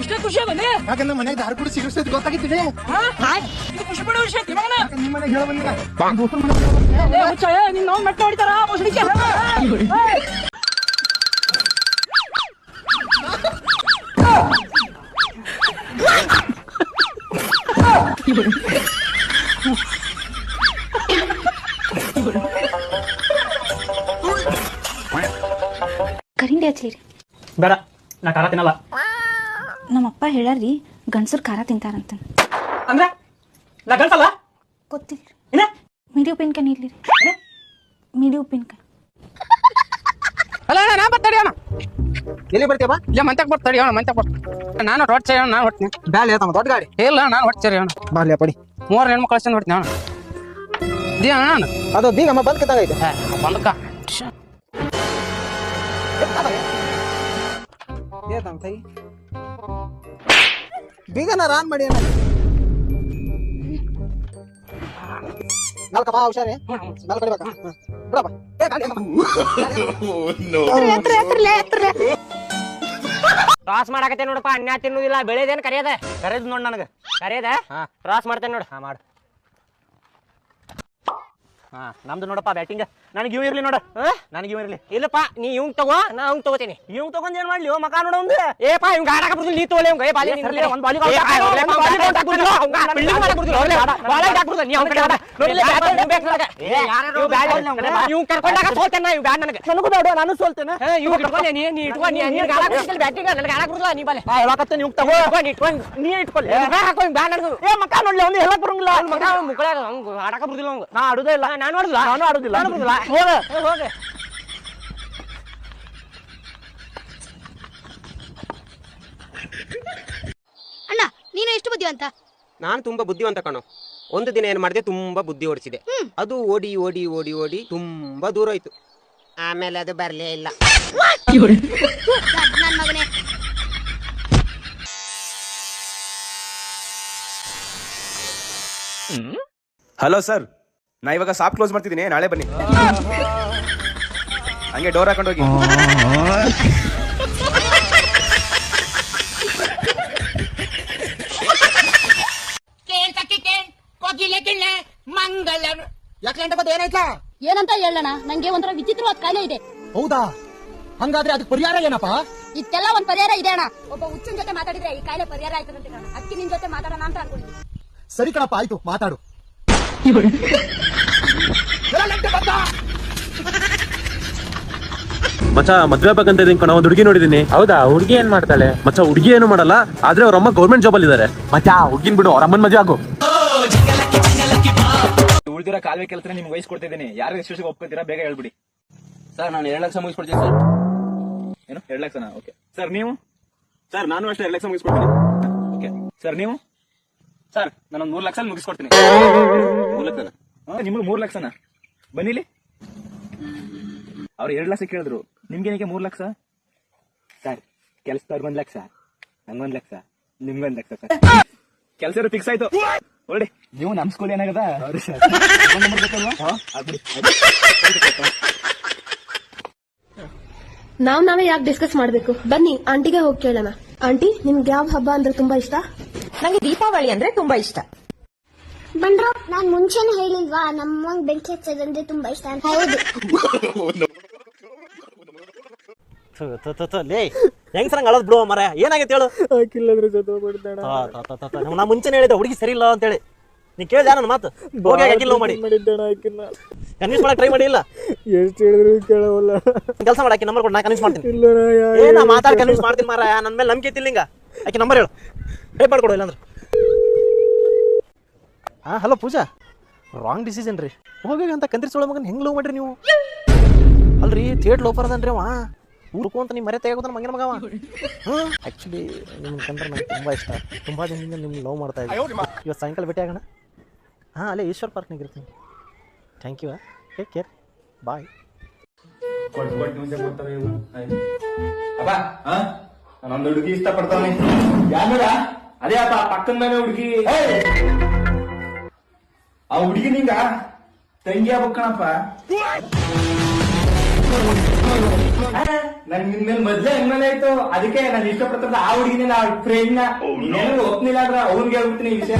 ಇಷ್ಟೇ ಖುಷಿ ಅದನೇ ಯಾಕಂದ್ರೆ ಮನೆಗೆ ದಾರು ಕೂಡ ಸಿಗಿಸ್ತೈತಿ ಗೊತ್ತಾಗಿತ್ತಿದೆ ಇದು ಖುಷಿ ಪಡೋ ವಿಷಯ ಐತಿ ಮಗನ. ನಿಮ್ಮ ಮನೆಗೆ ಹೇಳ ಬಂದಿಲ್ಲ ದೋಸ್ತರ ಮನೆಗೆ ಏ ಹುಚ್ಚ ಏ ನಿನ್ನ ಅವ್ನು ಮೆಟ್ಟ ಹೊಡಿತಾರ? ಕರಿಂಡಿ ಬೇಡ. ನಾ ಖಾರ ತಿನ್ನಲ್ಲ. ನಮ್ಮಪ್ಪ ಹೇಳ್ಯಾರ್ರಿ ಗಂಡಸರು ಖಾರ ತಿಂತಾರಂತ. ಅಂದ್ರೆ? ನಾ ಗಂಡಸಲ್ಲ? ಗೊತ್ತಿಲ್ರಿ ಏನ? ಮಿಡಿ ಉಪ್ಪಿನಕಾಯಿ ನೀಡ್ಲಿರಿ ಮಿಡಿ ಉಪ್ಪಿನಕಾಯಿ. ಅಲ್ಲ ಅಣ್ಣ ನಾ ಬರ್ತಾಡಿ ಅಣ್ಣ ಎಲ್ಲಿ ಬರ್ತೀಯಪ್ಪ? ಇಲ್ಲ ಮಂತಕ್ಕೆ ಬರ್ತಾಡಿ ಅಣ್ಣ ಮಂತಕ್ಕೆ ಬರ್ತ ನಾನು ಹೊಟ್ಟೆ ಅಣ್ಣ ನಾನು ಹೊಟ್ತೀನಿ ಬ್ಯಾಲೆ ತಮ್ಮ ದೊಡ್ಡ ಗಾಡಿ. ಇಲ್ಲ ನಾನು ಹೊಟ್ಟೆ ಅಣ್ಣ ಬಾರ್ಲಿ ಪಡಿ ಮೂರು ಹೆಣ್ಣು ಕಳ್ಸ್ಕೊಂಡು ಹೊಡ್ತೀನಿ ಅಣ್ಣ ದಿ ಅಣ್ಣ ಅದು ಅದು ಬೀಗಮ್ಮ ಬಂದ್ಕ ಕತ್ತಾಗೈತೆ ಬಂದಕ್ಕ ಏತಮ್ಮ ತಾಯಿ ಬೀಗನ ರಾನ್ ಮಾಡಿ ಅಣ್ಣ. ನಾಲ್ಕಪ್ಪ ಹುಷಾರಿ? ನಾಲ್ಕು ಕಡಿಬೇಕ? ಬಿಡಪ್ಪ. ಏ, ಗಾಡಿ. ಟಾಸ್ ಮಾಡಾಕತ್ತೆ ನೋಡಪ್ಪ ಅನ್ಯಾ ತಿನ್ನುದಿಲ್ಲ ಬೆಳೆದೇನ್ ಕರಿಯದ? ಕರೆದ್ ನೋಡ್ ನನಗೆ. ಕರಿಯದ? ಹಾ. ಟಾಸ್ ಮಾಡ್ತೇನೆ ನೋಡು. ಹಾ ಮಾಡು. ಹಾ ನಮ್ದು ನೋಡಪ್ಪ ಬ್ಯಾಟಿಂಗ್ ನನಗೆ ಇವ್ ಇರ್ಲಿ ನೋಡ. ನನಗೆ ಇವ್ ಇರ್ಲಿ. ಇಲ್ಲಪ್ಪ ನೀ ಇವಂಗ್ ತಗೋ ನಾ ಅವಂಗ್ ತಗೋತೀನಿ. ಇವ್ ತಗೊಂಡ್ ಏನ್ ಮಾಡ್ಲಿ? ಮಕ ನೋಡ ಒಂದು ಏಪಾ ಇವಂಗ್ ಆಡಾಕ ಬರುದಿಲ್ಲ ನೀ ಬಾಲಿ ಒಂದ್ ಬಾಲಿ ಅವ್ನ್ ಅವ್ನ್ ಅವ್ನ್ ಇವ್ ಅವ್ನ್ ಕಡೆ. ಕರ್ಕೊಂಡಾಗ ಸೋಲ್ತೇನೆ ಇವ್ ಬ್ಯಾಟ್ ನನಗೆ ನನಗೂ ಬೇಡ ನಾನು ಸೋಲ್ತೇನೆ. ಇವ್ ನೀ ನೀ ಇಟ್ಕೊ ಬ್ಯಾಟಿಂಗ್ ನನಗೆ ನೀ ಬಾಲೆ. ಹೇಳಕತ್ತೆ ನೀವು ತಗೋ. ನೀ. ನೀ. ಇಟ್ಕೊಳ್ಳಿ ಏ, ಬ್ಯಾಟ್ ಹಾಕೋ ಬ್ಯಾಟ್ ನನಗೆ ಏ ಮಕ ನೋಡ್ಲಿ ಅವ್ನು ಹೇಳಕ್ ಬರಂಗಿಲ್ಲ. ಅವ್ನ್ ಮಗ ಮುಕ್ಕಳಾಗ ಅವ್ನ್ ಆಡಾಕ ಅವ್ನ್ಗೆ. ನಾ ಆಡುದೇ ಇಲ್ಲ. ನಾನು ಆಡುದಿಲ್ಲ. ನಾನು ಆಡುದಿಲ್ಲ. ನಾನು ಆಡುದಿಲ್ಲ. ಹೋಗ. ಹೋಗ ಹೋಗ. ಅಣ್ಣ ನೀನು ಎಷ್ಟು ಬುದ್ಧಿವಂತ? ನಾನು ತುಂಬಾ ಬುದ್ಧಿವಂತ ಕಣೋ. ಒಂದು ದಿನ ಏನು ಮಾಡಿದೆ ತುಂಬಾ ಬುದ್ಧಿ ಓಡಿಸಿದೆ. ಅದು ಓಡಿ ಓಡಿ ಓಡಿ ಓಡಿ ತುಂಬಾ ದೂರ ಹೋಯ್ತು. ಆಮೇಲೆ ಅದು ಬರಲೇ ಇಲ್ಲ. ನನ್ನ ಮಗನೇ? Hello sir. ನಾ ಇವಾಗ ಶಾಪ್ ಕ್ಲೋಸ್ ಮಾಡ್ತಿದ್ದೀನಿ ನಾಳೆ ಬನ್ನಿ. ಹಂಗೆ ಡೋರ್ ಹಾಕೊಂಡು ಹೋಗಿ. ಯಾಕೆ ಏನಾಯ್ತಾ? ಏನಂತ ಹೇಳೋಣ ನಂಗೆ ಒಂಥರ ವಿಚಿತ್ರವಾದ ಕಾಯಿಲೆ ಇದೆ. ಹೌದಾ? ಹಂಗಾದ್ರೆ ಅದಕ್ಕೆ ಪರಿಹಾರ ಏನಪ್ಪ? ಇದಕ್ಕೆಲ್ಲ ಒಂದ್ ಪರಿಹಾರ ಇದೆ ಅಣ್ಣ. ಒಬ್ಬ ಹುಚ್ಚನ್ ಜೊತೆ ಮಾತಾಡಿದ್ರೆ ಈ ಕಾಯಿಲೆ ಪರಿಹಾರ ಆಯ್ತದಂತೆ ಅಕ್ಕಿ ಅದಕ್ಕೆ ನಿನ್ ಜೊತೆ ಮಾತಾಡೋಣ ಅಂತ ಅನ್ಕೊಂಡಿದ್ದೀನಿ. ಸರಿ ಕಣಪ್ಪ ಆಯ್ತು ಮಾತಾಡು. ಮಚ್ಚ ಮದ್ವೆ ಬೇಕಂತ ಇದೀನಿ ಕಣ ಒಂದು ಹುಡುಗಿ ನೋಡಿದೀನಿ. ಹೌದಾ? ಹುಡುಗಿ ಏನ್ ಮಾಡ್ತಾಳೆ? ಮಚ್ಚ ಹುಡುಗಿ ಏನು ಮಾಡಲ್ಲ ಆದ್ರೆ ಅವ್ರ ಅಮ್ಮ ಗೌರ್ಮೆಂಟ್ ಜಾಬ್ ಅಲ್ಲಿ ಇದಾರೆ. ಮಚ್ಚ ಹುಡುಗಿನ್ ಬಿಡು ಅವ್ರ ಅಮ್ಮನ್ ಮದ್ವೆ ಆಗು. ಉಳಿದಿರೋ ಕಾಲುವೆ ಕೆಲಸ ನಿಮ್ಗೆ ವಹಿಸ್ಕೊಡ್ತಿದ್ದೀನಿ. ಯಾರು ಎಷ್ಟು ಒಪ್ಕೋತೀರಾ? ಬೇಗ ಹೇಳ್ಬಿಡಿ. ಸರ್ ನಾನು ಎರಡು ಲಕ್ಷ ಮುಗಿಸ್ಕೊಡ್ತೀನಿ ಸರ್. ಏನು? ಎರಡು ಲಕ್ಷನ? ಓಕೆ. ಸರ್ ನೀವು? ಸರ್ ನಾನು ಅಷ್ಟೇ ಎರಡು ಲಕ್ಷ ಮುಗಿಸ್ಕೊಡ್ತೀನಿ. ಓಕೆ. ಸರ್ ನೀವು? ಸರ್ ನಾನೊಂದು ಮೂರು ಲಕ್ಷ ಮುಗಿಸ್ಕೊಡ್ತೀನಿ. ಲಕ್ಷನ? ನಿಮ್ಗೆ ಮೂರು ಲಕ್ಷನ? ಬನ್ನಿಲಿ ಅವ್ರು ಎರಡು ಲಕ್ಷ ಕೇಳಿದ್ರು. ನಿಮ್ಗೇನಕ್ಕೆ ಮೂರ್ ಲಕ್ಷ? ಸರ್ ಕೆಲಸದವ್ರಿಗೆ ಒಂದ್ ಲಕ್ಷ. ನಂಗೊಂದು ಲಕ್ಷ. ನಿಮ್ಗೊಂದು ಲಕ್ಷ ಸರ್. ಕೆಲಸ ಫಿಕ್ಸ್ ಆಯ್ತು. ಹೊರಡಿ. ನೀವು ನಮ್ ಸ್ಕೂಲ್ ಏನಾಗದ? ನಾವ್ ನಾವೇ ಯಾಕೆ ಡಿಸ್ಕಸ್ ಮಾಡ್ಬೇಕು? ಬನ್ನಿ ಆಂಟಿಗೆ ಹೋಗಿ ಕೇಳೋಣ. ಆಂಟಿ ನಿಮ್ಗೆ ಯಾವ ಹಬ್ಬ ಅಂದ್ರೆ ತುಂಬಾ ಇಷ್ಟ? ನಂಗೆ ದೀಪಾವಳಿ ಅಂದ್ರೆ ತುಂಬಾ ಇಷ್ಟ. ಬಂಡ್ರು ನಾನ್ ಮುಂಚೆನೆ ಹೇಳಿಲ್ವಾ ನಮ್ಮಂಗ್ ಬೆಂಕಿ ಹಚ್ಚೋದಂದ್ರೆ ತುಂಬಾ ಇಷ್ಟ ಅಂತ. ಹೌದು. ಲೇ ಹೆಂಗ್ ಸಂಗ್ ಅಳದ್ ಬಿಡು ಮರ ಏನಾಗೈತೆ ಹೇಳು? ನಾ ಮುಂಚೆನೆ ಹೇಳಿದೆ ಹುಡುಗಿ ಸರಿ ಇಲ್ಲ ಅಂತ ಹೇಳಿ ನೀ ಕೇಳ್ದ ನನ್ನ ಮಾತು? ಹೋಗಿ ಹಾಕಿಲ್ಲ ಮಾಡಿ. ಕನ್ವಿನ್ಸ್ ಮಾಡಕ್ ಟ್ರೈ ಮಾಡಿ ಇಲ್ಲ ಎಷ್ಟು ಹೇಳಿದ್ರು ಕೇಳವಲ್ಲ. ಕೆಲಸ ಮಾಡಾಕಿ ನಂಬರ್ ಕೊಡ್ ನಾ ಕನ್ವಿನ್ಸ್ ಮಾಡ್ತೀನಿ. ಏ ನಾ ಮಾತಾಡಿ ಕನ್ವಿನ್ಸ್ ಮಾಡ್ತೀನಿ ಮಾರ ನನ್ನ ಮೇಲೆ ನಂಬಿಕೆ ಇತ್ತಿಲ್ಲ ಹಿಂಗ. ಆಕೆ ನಂಬರ್ ಹೇಳು. ಹೇಳ್ ಮಾಡ್ಕೊಡು ಇಲ್ಲಾಂದ್ರೆ. ಹಾ ಹಲೋ ಪೂಜಾ. ರಾಂಗ್ ಡಿಸಿಷನ್ ರೀ. ಹೋಗಿ ಅಂತ ಕಂದ್ರಿ ಸೋಳ ಮಗನ್ ಹೆಂಗ್ ಲವ್ ಮಾಡ್ರಿ ನೀವು? ಅಲ್ರಿ ಥಿಯೇಟ್ ಲೋಫರ್ ಅದನ್ರಿ ಅವ. ಊರ್ಕು ಅಂತ ನೀವು ಮರೆ ತೆಗೋತಾನ ಮಂಗನ ಮಗವ. ಹ್ಞೂ ಆ್ಯಕ್ಚುಲಿ ನಿಮ್ಮ ಕಂಡ್ರೆ ನಂಗೆ ತುಂಬ ಇಷ್ಟ. ತುಂಬ ದಿನದಿಂದ ನಿಮ್ಗೆ ಲವ್ ಮಾಡ್ತಾ ಇದ್ದೀನಿ. ಇವತ್ತು ಸಾಯಂಕಾಲ ಭೇಟಿ ಆಗೋಣ? ಹಾಂ ಅಲ್ಲೇ ಈಶ್ವರ್ ಪಾರ್ಕ್ನಾಗ ಇರ್ತೀನಿ. Thank you take care bye ಹುಡುಗಿ ಇಷ್ಟಪಡ್ತಾನೆ ಯಾರ ಅದೇ ಆತ ಪಕ್ಕದ ಮನೆ ಹುಡುಗಿ. ಹುಡುಗಿ ನಿಂಗ ತಂಗಿ ಆಗ್ಬೇಕಣಪ್ಪ ನನ್ ನಿನ್ ಮೇಲೆ ಹೆಂಗ್ಮೇಲೆ ಆಯ್ತು. ಅದಕ್ಕೆ ನಾನು ಇಷ್ಟಪಡ್ತದ ಆ ಹುಡುಗಿನ ಆ ಫ್ರೆಂಡ್ನ ನೀನೇನು ಒಪ್ನಿಲ್ಲ ಅಂದ್ರ ಅವ್ನ್ಗೆ ಹೇಳ್ಬಿಡ್ತೀನಿ ಈ ವಿಷಯ